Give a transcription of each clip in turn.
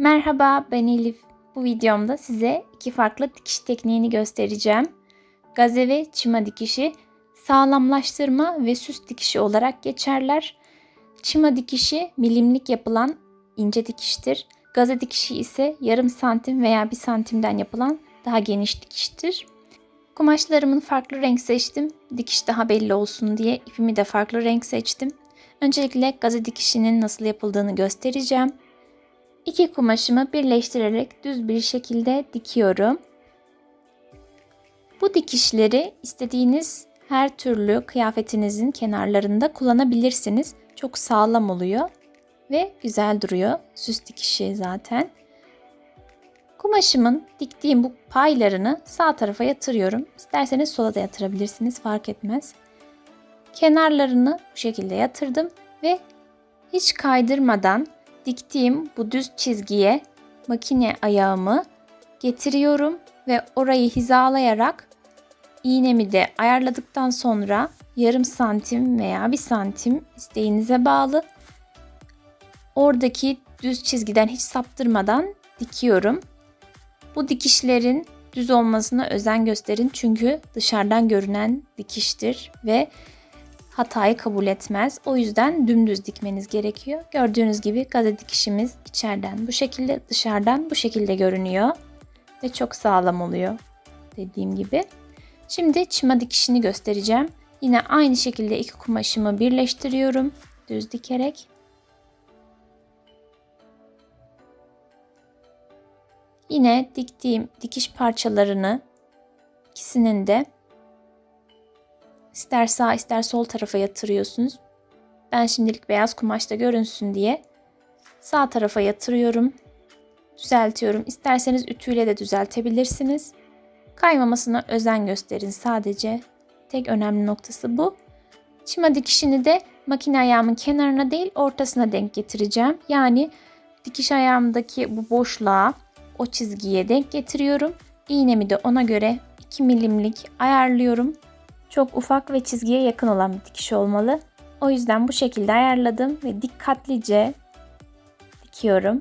Merhaba ben Elif. Bu videomda size iki farklı dikiş tekniğini göstereceğim. Gaze ve çima dikişi sağlamlaştırma ve süs dikişi olarak geçerler. Çima dikişi milimlik yapılan ince dikiştir. Gaze dikişi ise yarım santim veya bir santimden yapılan daha geniş dikiştir. Kumaşlarımın farklı renk seçtim. Dikiş daha belli olsun diye ipimi de farklı renk seçtim. Öncelikle gaze dikişinin nasıl yapıldığını göstereceğim. İki kumaşımı birleştirerek düz bir şekilde dikiyorum. Bu dikişleri istediğiniz her türlü kıyafetinizin kenarlarında kullanabilirsiniz. Çok sağlam oluyor ve güzel duruyor. Süs dikişi zaten. Kumaşımın diktiğim bu paylarını sağ tarafa yatırıyorum. İsterseniz sola da yatırabilirsiniz fark etmez. Kenarlarını bu şekilde yatırdım ve hiç kaydırmadan diktiğim bu düz çizgiye makine ayağımı getiriyorum ve orayı hizalayarak iğnemi de ayarladıktan sonra yarım santim veya bir santim isteğinize bağlı oradaki düz çizgiden hiç saptırmadan dikiyorum. Bu dikişlerin düz olmasına özen gösterin çünkü dışarıdan görünen dikiştir ve hatayı kabul etmez. O yüzden dümdüz dikmeniz gerekiyor. Gördüğünüz gibi gazete dikişimiz içeriden bu şekilde dışarıdan bu şekilde görünüyor. Ve çok sağlam oluyor dediğim gibi. Şimdi çima dikişini göstereceğim. Yine aynı şekilde iki kumaşımı birleştiriyorum. Düz dikerek. Yine diktiğim dikiş parçalarını ikisinin de ister sağ ister sol tarafa yatırıyorsunuz. Ben şimdilik beyaz kumaşta görünsün diye sağ tarafa yatırıyorum. Düzeltiyorum. İsterseniz ütüyle de düzeltebilirsiniz. Kaymamasına özen gösterin sadece. Tek önemli noktası bu. Çima dikişini de makine ayağımın kenarına değil ortasına denk getireceğim. Yani dikiş ayağımdaki bu boşluğa o çizgiye denk getiriyorum. İğnemi de ona göre 2 milimlik ayarlıyorum. Çok ufak ve çizgiye yakın olan bir dikiş olmalı. O yüzden bu şekilde ayarladım ve dikkatlice dikiyorum.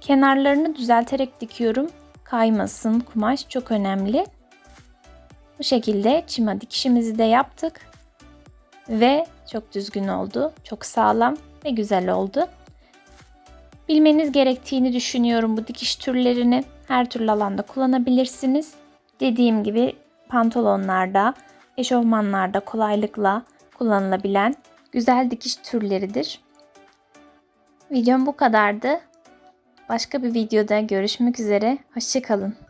Kenarlarını düzelterek dikiyorum. Kaymasın kumaş çok önemli. Bu şekilde çima dikişimizi de yaptık. Ve çok düzgün oldu. Çok sağlam ve güzel oldu. Bilmeniz gerektiğini düşünüyorum bu dikiş türlerini. Her türlü alanda kullanabilirsiniz. Dediğim gibi pantolonlarda, eşofmanlarda kolaylıkla kullanılabilen güzel dikiş türleridir. Videom bu kadardı. Başka bir videoda görüşmek üzere. Hoşçakalın.